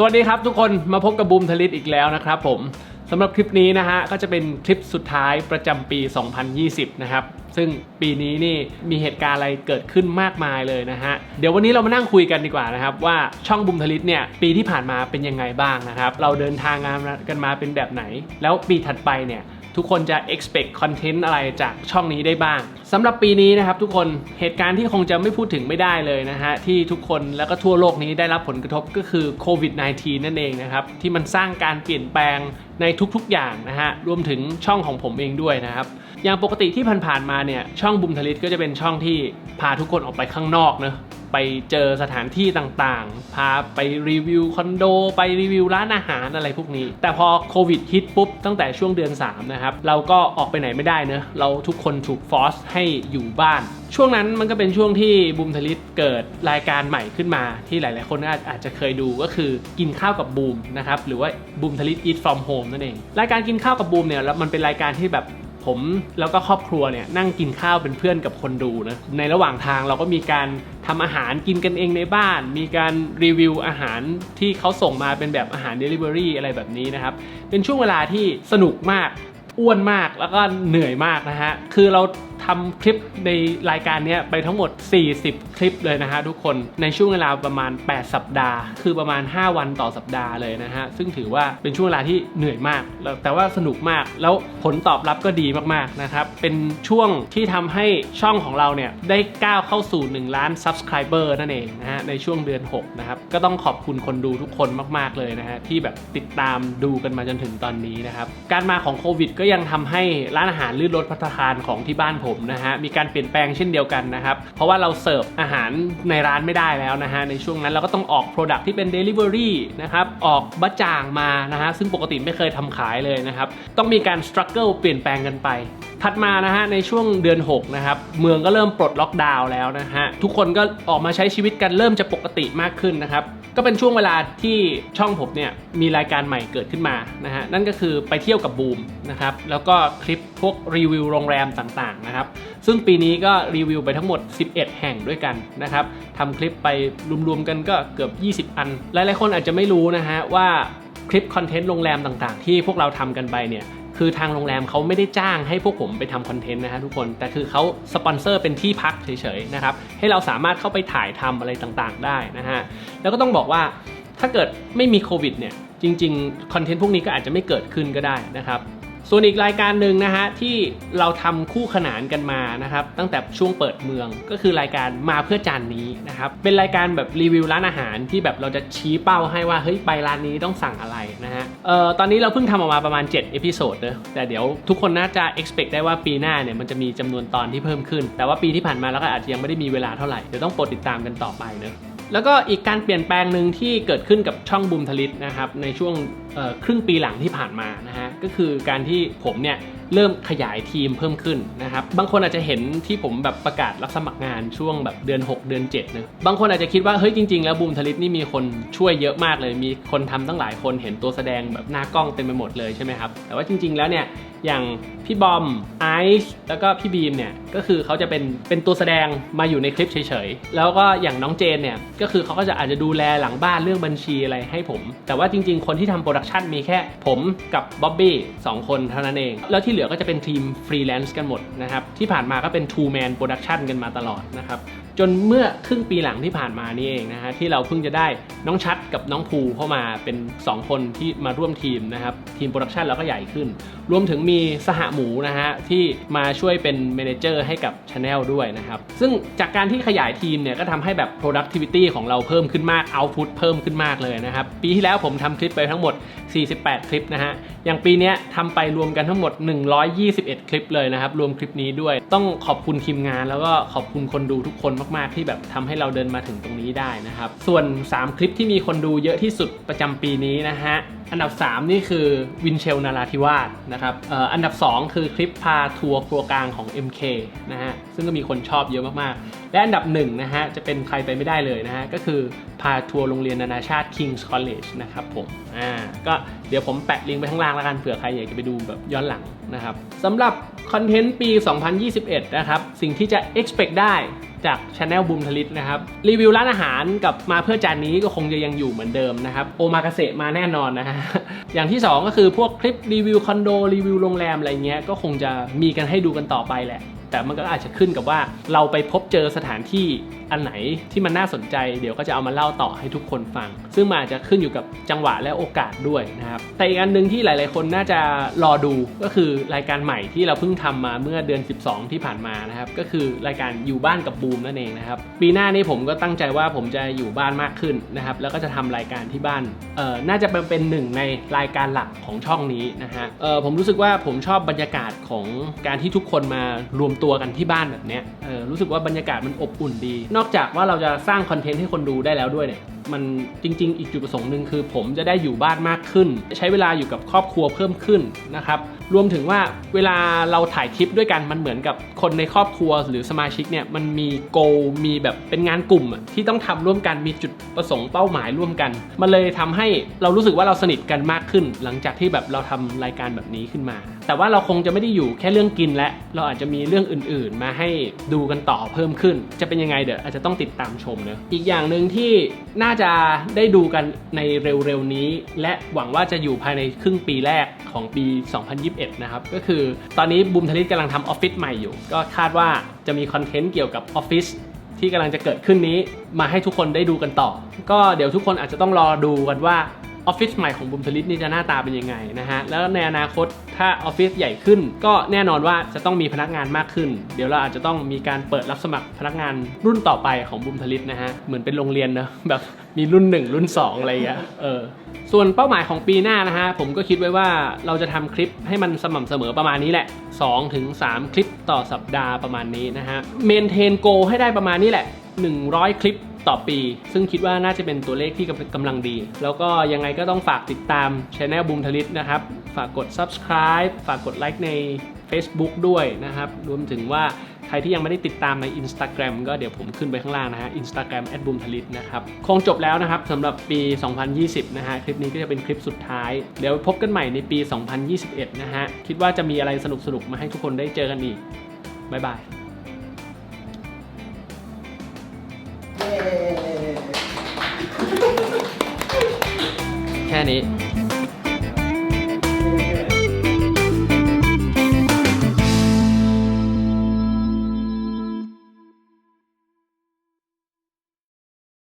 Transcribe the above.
สวัสดีครับทุกคนมาพบกับบูมทลิตอีกแล้วนะครับผมสำหรับคลิปนี้นะฮะก็จะเป็นคลิปสุดท้ายประจำปี 2020 นะครับ ซึ่งปีนี้นี่มีเหตุการณ์อะไรเกิดขึ้นมากมายเลยนะฮะ เดี๋ยววันนี้เรามานั่งคุยกันดีกว่านะครับ ว่าช่องบูมทลิตเนี่ยปีที่ผ่านมาเป็นยังไงบ้างนะครับ เราเดินทางงานกันมาเป็นแบบไหน แล้วปีถัดไปเนี่ย ทุกคนจะ expect content อะไรจากช่องนี้ได้บ้างสำหรับปีนี้นะครับทุกคนเหตุการณ์ที่คงจะไม่พูดถึงไม่ได้เลยนะฮะที่ทุกคนแล้วก็ทั่วโลกนี้ได้รับผลกระทบก็คือโควิด -19 นั่นเองนะครับที่มันสร้างการเปลี่ยนแปลงในทุกๆอย่างนะฮะรวมถึงช่องของผมเองด้วยนะครับอย่างปกติที่ผ่านๆมาเนี่ยช่องบุมทลิตก็จะเป็นช่องที่พาทุกคนออกไปข้างนอกเนอะ ไปเจอสถานที่ต่างๆ พาไปรีวิวคอนโด ไปรีวิวร้านอาหารอะไรพวกนี้ แต่พอโควิดฮิตปุ๊บ ตั้งแต่ช่วงเดือน 3 นะครับ เราก็ออกไปไหนไม่ได้เนอะเราทุกคนถูกฟอสให้อยู่บ้าน ช่วงนั้นมันก็เป็นช่วงที่บูมทลิตเกิดรายการใหม่ขึ้นมา ที่หลายๆ คนอาจจะเคยดูก็คือกินข้าวกับบูมนะครับหรือว่าบูมทลิต eat from home นั่นเอง รายการกินข้าวกับบูมเนี่ยแล้วมันเป็นรายการที่แบบ ผมแล้วก็ครอบครัวเนี่ยนั่งกินข้าวเป็นเพื่อนกับคนดูนะในระหว่างทางเราก็มีการทำอาหารกินกันเองในบ้าน มีการรีวิวอาหารที่เขาส่งมาเป็นแบบอาหาร Delivery อะไรแบบนี้นะครับ เป็นช่วงเวลาที่สนุกมากอ้วนมากแล้วก็เหนื่อยมากนะฮะคือเรา ทำคลิปในรายการนี้ไปทั้งหมด 40 คลิปเลยนะฮะทุกคนในช่วงเวลาประมาณ 8 สัปดาห์ คือประมาณ 5 วันต่อสัปดาห์เลยนะฮะซึ่งถือว่าเป็นช่วงเวลาที่เหนื่อยมาก แต่ว่าสนุกมากแล้วผลตอบรับก็ดีมากๆนะครับเป็นช่วงที่ทำให้ช่องของเราเนี่ยได้ก้าวเข้าสู่ 1 ล้าน Subscriber นั่นเองนะฮะในช่วงเดือน 6 นะครับ ก็ต้องขอบคุณคนดูทุกคนมากๆเลยนะฮะที่แบบติดตามดูกันมาจนถึงตอนนี้นะครับ การมาของโควิดก็ยังทำให้ร้านอาหารลื่นรถพัฒคารของที่บ้านผมนะฮะมีการเปลี่ยนแปลงเช่นเดียวกันนะครับ เพราะว่าเราเสิร์ฟอาหารในร้านไม่ได้แล้วนะฮะในช่วงนั้นเราก็ต้องออก Product ที่เป็น Delivery นะครับออกบะจ่างมานะฮะซึ่งปกติไม่เคยทำขายเลยนะครับต้องมีการ struggle เปลี่ยนแปลงกันไปถัดมานะฮะในช่วงเดือน 6 นะครับ เมืองก็เริ่มปลดล็อกดาวน์แล้วนะฮะ ทุกคนก็ออกมาใช้ชีวิตกันเริ่มจะปกติมากขึ้นนะครับ ก็เป็นช่วงเวลาที่ช่องผมเนี่ยมีรายการใหม่เกิดขึ้นมานะฮะนั่นก็คือไปเที่ยวกับบูมนะครับแล้วก็คลิปพวกรีวิวโรงแรมต่างๆนะครับซึ่งปีนี้ก็รีวิวไปทั้งหมด 11 แห่งด้วยกันนะครับทำคลิปไปรวมๆกันก็เกือบ 20 อัน หลายๆคนอาจจะไม่รู้นะฮะว่าคลิปคอนเทนต์โรงแรมต่างๆ ที่พวกเราทำกันไปเนี่ย คือทางโรงแรมเขาไม่ได้จ้างให้พวกผมไปทำคอนเทนต์นะฮะทุกคน แต่คือเขาสปอนเซอร์เป็นที่พักเฉยๆนะครับ ให้เราสามารถเข้าไปถ่ายทำอะไรต่างๆ ได้นะฮะ แล้วก็ต้องบอกว่าถ้าเกิดไม่มีโควิดเนี่ยจริงๆ คอนเทนต์พวกนี้ก็อาจจะไม่เกิดขึ้นก็ได้นะครับ ส่วนอีกรายการหนึ่งนะฮะที่เราทำคู่ขนานกันมานะครับตั้งแต่ช่วงเปิดเมืองก็คือรายการมาเพื่อจานนี้นะครับเป็นรายการแบบรีวิวร้านอาหารที่แบบเราจะชี้เป้าให้ว่าเฮ้ยไปร้านนี้ต้องสั่งอะไรนะฮะเอ่อตอนนี้เราเพิ่งทำออกมาประมาณ 7 เอพิโซดเนอะแต่เดี๋ยวทุกคนน่าจะ expect ได้ว่าปีหน้าเนี่ยมันจะมีจำนวนตอนที่เพิ่มขึ้น แต่ว่าปีที่ผ่านมาเราก็อาจจะยังไม่ได้มีเวลาเท่าไหร่เดี๋ยวต้องโปรดติดตามกันต่อไปเนอะแล้วก็อีกการเปลี่ยนแปลงหนึ่งที่เกิดขึ้นกับช่องบูมทลิตนะครับในช่วง ครึ่งปีหลังที่ผ่านมานะฮะก็คือการที่ผมเนี่ยเริ่มขยายทีมเพิ่มขึ้นนะครับบางคนอาจจะเห็นที่ผมแบบประกาศรับสมัครงานช่วงแบบเดือน 6 เดือน7นะบางคนอาจจะคิดว่าเฮ้ยจริง ๆ แล้วบูมทลิตนี่มีคนช่วยเยอะมากเลย มีคนทำตั้งหลายคนเห็นตัวแสดงแบบหน้ากล้องเต็มไปหมดเลยใช่ไหมครับแต่ว่าจริง ๆ แล้วเนี่ยอย่างพี่บอมไอซ์แล้วก็พี่บีมเนี่ยก็คือเขาจะเป็นเป็นตัวแสดงมาอยู่ในคลิปเฉยๆแล้วก็อย่างน้องเจนเนี่ยก็คือเขาก็จะอาจจะดูแลหลังบ้านเรื่องบัญชีอะไรให้ผม แต่ว่าจริง ๆ คนที่ทำโปรดักชันมีแค่ผมกับบ๊อบบี้สองคนเท่านั้นเอง แล้วที่เหลือก็จะเป็นทีมฟรีแลนซ์กันหมดนะครับ ที่ผ่านมาก็เป็น two man production กันมาตลอดนะครับ จนเมื่อครึ่งปีหลังที่ผ่านมานี่เองนะฮะที่เราเพิ่งจะได้น้องชัดกับน้องภูเข้ามาเป็น 2 คนที่มาร่วมทีมนะครับทีมโปรดักชันเราก็ใหญ่ขึ้น รวมถึงมีสหหมูนะฮะที่มาช่วยเป็นเมนเจอร์ให้กับ Channel ด้วยนะครับซึ่งจากการที่ขยายทีมเนี่ยก็ทำให้แบบ productivity ของเราเพิ่มขึ้นมาก output เพิ่มขึ้นมากเลยนะครับปีที่แล้วผมทำคลิปไปทั้งหมด 48 คลิปนะฮะอย่างปีนี้ทำไปรวมกันทั้งหมด 121 คลิปเลยนะครับรวมคลิปนี้ด้วยต้องขอบคุณทีมงานแล้วก็ขอบคุณคนดูทุกคนมากๆ ที่แบบทำให้เราเดินมาถึงตรงนี้ได้นะครับ ส่วน 3 คลิปที่มีคนดูเยอะที่สุดประจำปีนี้นะฮะอันดับ 3 นี่คือวินเชลนาราธิวาสนะครับอ,อ,อันดับ 2 คือคลิปพาทัวร์ครัวกลางของ MK นะฮะซึ่งก็มีคนชอบเยอะมากๆ และอันดับ1นะฮะจะเป็นใครไปไม่ได้เลยนะฮะก็คือพาทัวร์โรงเรียนนานาชาติ King's College นะครับผมอ่าก็เดี๋ยวผมแปะลิงก์ไปข้างล่างแล้วกันเผื่อใครอยากจะไปดูแบบย้อนหลังนะครับสำหรับคอนเทนต์ปี 2021 นะครับ สิ่งที่จะ expect ได้ จากช anel บุมทลิตนะครับ รีวิวร้านอาหารกับมาเพื่อจานนี้ก็คงจะยังอยู่เหมือนเดิมนะครับ โอมากาเสะมาแน่นอนนะฮะ อย่างที่ 2 ก็คือพวกคลิปรีวิวคอนโดรีวิวโรงแรมอะไรเงี้ยก็คงจะมีกันให้ดูกันต่อไปแหละ แต่มันก็อาจจะขึ้นกับว่าเราไปพบเจอสถานที่อันไหนที่มันน่าสนใจ เดี๋ยวก็จะเอามาเล่าต่อให้ทุกคนฟัง ซึ่งมันอาจจะขึ้นอยู่กับจังหวะและโอกาสด้วยนะครับ แต่อีกอันหนึ่งที่หลายๆ คนน่าจะรอดูก็คือรายการใหม่ที่เราเพิ่งทำมาเมื่อเดือน 12 ที่ผ่านมานะครับ ก็คือรายการอยู่บ้านกับบูมนั่นเองนะครับ ปีหน้านี้ผมก็ตั้งใจว่าผมจะอยู่บ้านมากขึ้นนะครับ แล้วก็จะทำรายการที่บ้าน เอ่อ น่าจะเป็นเป็นหนึ่งในรายการหลักของช่องนี้นะฮะ เอ่อ ผมรู้สึกว่าผมชอบบรรยากาศของการที่ทุกคนมารวมตัวกันที่บ้านแบบเนี้ยเออรู้สึกว่าบรรยากาศมันอบอุ่นดี นอกจากว่าเราจะสร้างคอนเทนต์ให้คนดูได้แล้วด้วยเนี่ยมันจริง ๆ อีกจุดประสงค์หนึ่งคือ ผมจะได้อยู่บ้านมากขึ้น ใช้เวลาอยู่กับครอบครัวเพิ่มขึ้นนะครับ รวมถึงว่าเวลาเราถ่ายคลิปด้วยกันมันเหมือนกับคนในครอบครัวหรือสมาชิกเนี่ยมันมีโกมีแบบเป็นงานกลุ่มอะที่ต้องทำร่วมกันมีจุดประสงค์เป้าหมายร่วมกัน มันเลยทำให้เรารู้สึกว่าเราสนิทกันมากขึ้น หลังจากที่แบบเราทำรายการแบบนี้ขึ้นมา แต่ว่าเราคงจะไม่ได้อยู่แค่เรื่องกินและ เราอาจจะมีเรื่องอื่น ๆ มาให้ดูกันต่อเพิ่มขึ้น จะเป็นยังไงเดี๋ยวอาจจะต้องติดตามชมเนอะอีกอย่างหนึ่งที่น่าจะได้ดูกันในเร็วๆนี้ และหวังว่าจะอยู่ภายในครึ่งปีแรกของปี 202 2021 นะครับ ก็คือตอนนี้บูมทลิตกำลังทำออฟฟิศใหม่อยู่ ก็คาดว่าจะมีคอนเทนต์เกี่ยวกับออฟฟิศที่กำลังจะเกิดขึ้นนี้มาให้ทุกคนได้ดูกันต่อ ก็เดี๋ยวทุกคนอาจจะต้องรอดูกันว่า ออฟฟิศใหม่ของบุมทลิตนี่จะหน้าตาเป็นยังไงนะฮะ แล้วในอนาคตถ้าออฟฟิศใหญ่ขึ้น ก็แน่นอนว่าจะต้องมีพนักงานมากขึ้น เดี๋ยวเราอาจจะต้องมีการเปิดรับสมัครพนักงานรุ่นต่อไปของบุมทลิตนะฮะ เหมือนเป็นโรงเรียนเนอะแบบมีรุ่น 1 รุ่น 2 อะไรอย่างเงี้ยเออส่วนเป้าหมายของปีหน้านะฮะ ผมก็คิดไว้ว่าเราจะทำคลิปให้มันสม่ำเสมอประมาณนี้แหละ2-3ถึง3คลิปต่อสัปดาห์ประมาณนี้นะฮะเมนเทนโกให้ได้ประมาณนี้แหละ 100 คลิป ต่อปี ซึ่งคิดว่าน่าจะเป็นตัวเลขที่กำลังดี แล้วก็ยังไงก็ต้องฝากติดตามช anel บูมทลิตนะครับ ฝากกด subscribe ฝากกดไลค์ใน Facebook ด้วยนะครับ รวมถึงว่าใครที่ยังไม่ได้ติดตามใน Instagram ก็เดี๋ยวผมขึ้นไปข้างล่างนะฮะ Instagram b o o m t h a l i t นะครับ คงจบแล้วนะครับสำหรับปี 2020 นะฮะ คลิปนี้ก็จะเป็นคลิปสุดท้าย เดี๋ยวพบกันใหม่ในปี 2021 นะฮะ คิดว่าจะมีอะไรสนุกๆ มาให้ทุกคนได้เจอกันอีกบ๊ายบาย แค่นี้